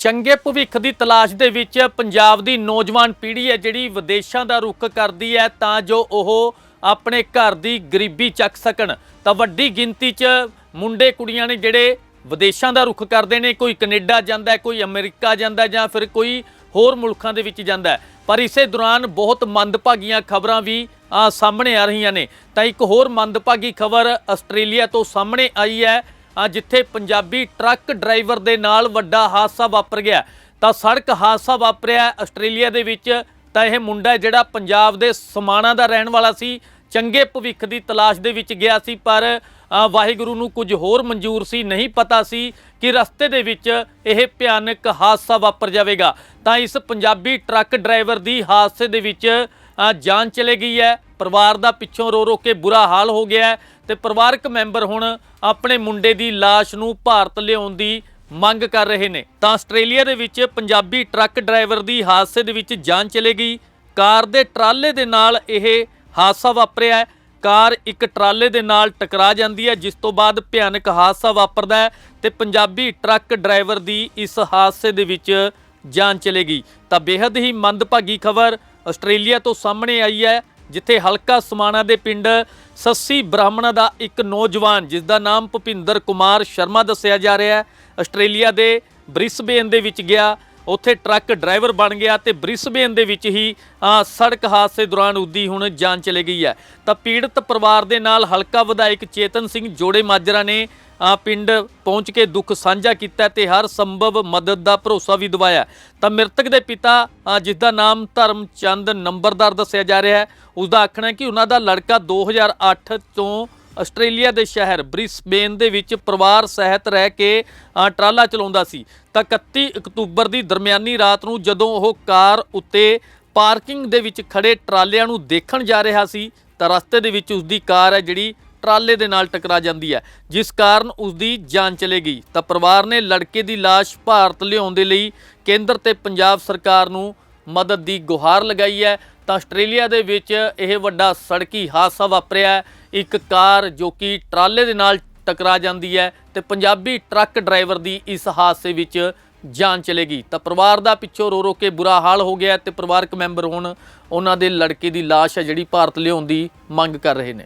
ਚੰਗੇ ਭਵਿੱਖ ਦੀ ਤਲਾਸ਼ ਦੇ ਵਿੱਚ ਪੰਜਾਬ ਦੀ ਨੌਜਵਾਨ ਪੀੜ੍ਹੀ ਹੈ, ਜਿਹੜੀ ਵਿਦੇਸ਼ਾਂ ਦਾ ਰੁਖ ਕਰਦੀ ਹੈ, ਤਾਂ ਜੋ ਉਹ ਆਪਣੇ ਘਰ ਦੀ ਗਰੀਬੀ ਚੱਕ ਸਕਣ। ਤਾਂ ਵੱਡੀ ਗਿਣਤੀ 'ਚ ਮੁੰਡੇ ਕੁੜੀਆਂ ਨੇ ਜਿਹੜੇ ਵਿਦੇਸ਼ਾਂ ਦਾ ਰੁਖ ਕਰਦੇ ਨੇ, ਕੋਈ ਕੈਨੇਡਾ ਜਾਂਦਾ ਕੋਈ ਅਮਰੀਕਾ ਜਾਂਦਾ ਜਾਂ ਫਿਰ ਕੋਈ ਹੋਰ ਮੁਲਕਾਂ ਦੇ ਵਿੱਚ ਜਾਂਦਾ ਪਰ ਇਸੇ ਦੌਰਾਨ ਬਹੁਤ ਮੰਦਭਾਗੀਆਂ ਖਬਰਾਂ ਵੀ ਸਾਹਮਣੇ ਆ ਰਹੀਆਂ ਨੇ। ਤਾਂ ਇੱਕ ਹੋਰ ਮੰਦਭਾਗੀ ਖਬਰ ਆਸਟ੍ਰੇਲੀਆ ਤੋਂ ਸਾਹਮਣੇ ਆਈ ਹੈ ਜਿੱਥੇ ਪੰਜਾਬੀ ਟਰੱਕ ਡਰਾਈਵਰ ਦੇ ਨਾਲ ਵੱਡਾ ਹਾਦਸਾ ਵਾਪਰ ਗਿਆ। ਤਾਂ ਸੜਕ ਹਾਦਸਾ ਵਾਪਰਿਆ ਆਸਟ੍ਰੇਲੀਆ ਦੇ ਵਿੱਚ। ਤਾਂ ਇਹ ਮੁੰਡਾ ਜਿਹੜਾ ਪੰਜਾਬ ਦੇ ਸਮਾਣਾ ਦਾ ਰਹਿਣ ਵਾਲਾ ਸੀ। ਚੰਗੇ ਭਵਿੱਖ ਦੀ ਤਲਾਸ਼ ਦੇ ਵਿੱਚ ਗਿਆ ਸੀ, ਪਰ ਵਾਹਿਗੁਰੂ ਨੂੰ ਕੁਝ ਹੋਰ ਮਨਜ਼ੂਰ ਸੀ, ਨਹੀਂ ਪਤਾ ਸੀ ਕਿ ਰਸਤੇ ਦੇ ਵਿੱਚ ਇਹ ਭਿਆਨਕ ਹਾਦਸਾ ਵਾਪਰ ਜਾਵੇਗਾ। ਤਾਂ ਇਸ ਪੰਜਾਬੀ ਟਰੱਕ ਡਰਾਈਵਰ ਦੀ ਹਾਦਸੇ ਦੇ ਵਿੱਚ ਜਾਨ ਚਲੇ ਗਈ ਹੈ। ਪਰਿਵਾਰ ਦਾ ਪਿੱਛੋਂ ਰੋ ਰੋ ਕੇ ਬੁਰਾ ਹਾਲ ਹੋ ਗਿਆ ਹੈ ਤੇ ਪਰਿਵਾਰਕ ਮੈਂਬਰ ਹੁਣ ਆਪਣੇ ਮੁੰਡੇ ਦੀ ਲਾਸ਼ ਨੂੰ ਭਾਰਤ ਲਿਆਉਣ ਦੀ ਮੰਗ ਕਰ ਰਹੇ ਨੇ। ਤਾਂ ਆਸਟ੍ਰੇਲੀਆ ਦੇ ਵਿੱਚ ਪੰਜਾਬੀ ਟਰੱਕ ਡਰਾਈਵਰ ਦੀ ਹਾਦਸੇ ਦੇ ਵਿੱਚ ਜਾਨ ਚਲੇ ਗਈ। ਕਾਰ ਦੇ ਟਰਾਲੇ ਦੇ ਨਾਲ ਇਹ ਹਾਦਸਾ ਵਾਪਰਿਆ ਹੈ। ਕਾਰ ਇੱਕ ਟਰਾਲੇ ਦੇ ਨਾਲ ਟਕਰਾ ਜਾਂਦੀ ਹੈ, ਜਿਸ ਤੋਂ ਬਾਅਦ ਭਿਆਨਕ ਹਾਦਸਾ ਵਾਪਰਦਾ ਹੈ ਤੇ ਪੰਜਾਬੀ ਟਰੱਕ ਡਰਾਈਵਰ ਦੀ ਇਸ ਹਾਦਸੇ ਦੇ ਵਿੱਚ ਜਾਨ ਚਲੇ ਗਈ। ਤਾਂ ਬੇहद ਹੀ ਮੰਦਭਾਗੀ ਖਬਰ ਆਸਟ੍ਰੇਲੀਆ ਤੋਂ ਸਾਹਮਣੇ ਆਈ ਹੈ। ਜਿੱਥੇ ਹਲਕਾ ਸਮਾਣਾ ਦੇ ਪਿੰਡ ਸੱਸੀ ਬ੍ਰਾਹਮਣਾ ਦਾ ਇੱਕ ਨੌਜਵਾਨ, ਜਿਸ ਦਾ ਨਾਮ ਭੁਪਿੰਦਰ ਕੁਮਾਰ ਸ਼ਰਮਾ ਦੱਸਿਆ ਜਾ ਰਿਹਾ ਹੈ, ਆਸਟ੍ਰੇਲੀਆ ਦੇ ਬ੍ਰਿਸਬੇਨ ਦੇ ਵਿੱਚ ਗਿਆ। ਉੱਥੇ ਟਰੱਕ ਡਰਾਈਵਰ ਬਣ ਗਿਆ ਤੇ ਬ੍ਰਿਸਬੇਨ ਦੇ ਵਿੱਚ ਹੀ ਸੜਕ ਹਾਦਸੇ ਦੌਰਾਨ ਉਦੀ ਹੁਣ ਜਾਨ ਚਲੇ ਗਈ ਹੈ। ਤਾਂ ਪੀੜਤ ਪਰਿਵਾਰ ਦੇ ਨਾਲ ਹਲਕਾ ਵਿਧਾਇਕ ਚੇਤਨ ਸਿੰਘ ਜੋੜੇ ਮਾਜਰਾ ਨੇ ਪਿੰਡ ਪਹੁੰਚ ਕੇ ਦੁੱਖ ਸਾਂਝਾ ਕੀਤਾ ਤੇ ਹਰ ਸੰਭਵ ਮਦਦ ਦਾ ਭਰੋਸਾ ਵੀ ਦਿਵਾਇਆ। ਤਾਂ ਮ੍ਰਿਤਕ ਦੇ ਪਿਤਾ ਅ, ਜਿਸ ਦਾ ਨਾਮ ਧਰਮਚੰਦ ਨੰਬਰਦਾਰ ਦੱਸਿਆ ਜਾ ਰਿਹਾ ਹੈ ਉਸ ਦਾ ਆਖਣਾ ਹੈ ਕਿ ਉਹਨਾਂ ਦਾ ਲੜਕਾ 2008 ਤੋਂ ਆਸਟ੍ਰੇਲੀਆ ਦੇ ਸ਼ਹਿਰ ਬ੍ਰਿਸਬੇਨ ਦੇ ਵਿੱਚ ਪਰਿਵਾਰ ਸਹਿਤ ਰਹਿ ਕੇ ਟਰਾਲਾ ਚਲਾਉਂਦਾ ਸੀ। ਤਾਂ 31 ਅਕਤੂਬਰ ਦੀ ਦਰਮਿਆਨੀ ਰਾਤ ਨੂੰ ਜਦੋਂ ਉਹ ਕਾਰ ਉੱਤੇ ਪਾਰਕਿੰਗ ਦੇ ਵਿੱਚ ਖੜੇ ਟਰਾਲਿਆਂ ਨੂੰ ਦੇਖਣ ਜਾ ਰਿਹਾ ਸੀ ਤਾਂ ਰਸਤੇ ਦੇ ਵਿੱਚ ਉਸ ਦੀ ਕਾਰ ਹੈ ਜਿਹੜੀ ਟਰਾਲੇ ਦੇ ਨਾਲ ਟਕਰਾ ਜਾਂਦੀ ਹੈ। ਜਿਸ ਕਾਰਨ ਉਸ ਦੀ ਜਾਨ ਚਲੇ ਗਈ। ਤਾਂ ਪਰਿਵਾਰ ਨੇ ਲੜਕੇ ਦੀ ਲਾਸ਼ ਭਾਰਤ ਲਿਆਉਣ ਦੇ ਲਈ ਕੇਂਦਰ ਤੇ ਪੰਜਾਬ ਸਰਕਾਰ ਨੂੰ ਮਦਦ ਦੀ ਗੁਹਾਰ ਲਗਾਈ ਹੈ। ਤਾਂ ਆਸਟ੍ਰੇਲੀਆ ਦੇ ਵਿੱਚ ਇਹ ਵੱਡਾ ਸੜਕੀ ਹਾਦਸਾ ਵਾਪਰਿਆ ਇੱਕ ਕਾਰ ਜੋ ਕਿ ਟਰਾਲੇ ਦੇ ਨਾਲ ਟਕਰਾ ਜਾਂਦੀ ਹੈ ਤੇ ਪੰਜਾਬੀ ਟਰੱਕ ਡਰਾਈਵਰ ਦੀ ਇਸ ਹਾਦਸੇ ਵਿੱਚ ਜਾਨ ਚਲੇਗੀ ਤਾਂ ਪਰਿਵਾਰ ਦਾ ਪਿੱਛੋਂ ਰੋ ਰੋ ਕੇ ਬੁਰਾ ਹਾਲ ਹੋ ਗਿਆ ਤੇ ਪਰਿਵਾਰਕ ਮੈਂਬਰ ਹੁਣ ਉਹਨਾਂ ਦੇ ਲੜਕੇ ਦੀ ਲਾਸ਼ ਹੈ ਜਿਹੜੀ ਭਾਰਤ ਲਿਆਉਣ ਦੀ ਮੰਗ ਕਰ ਰਹੇ ਨੇ।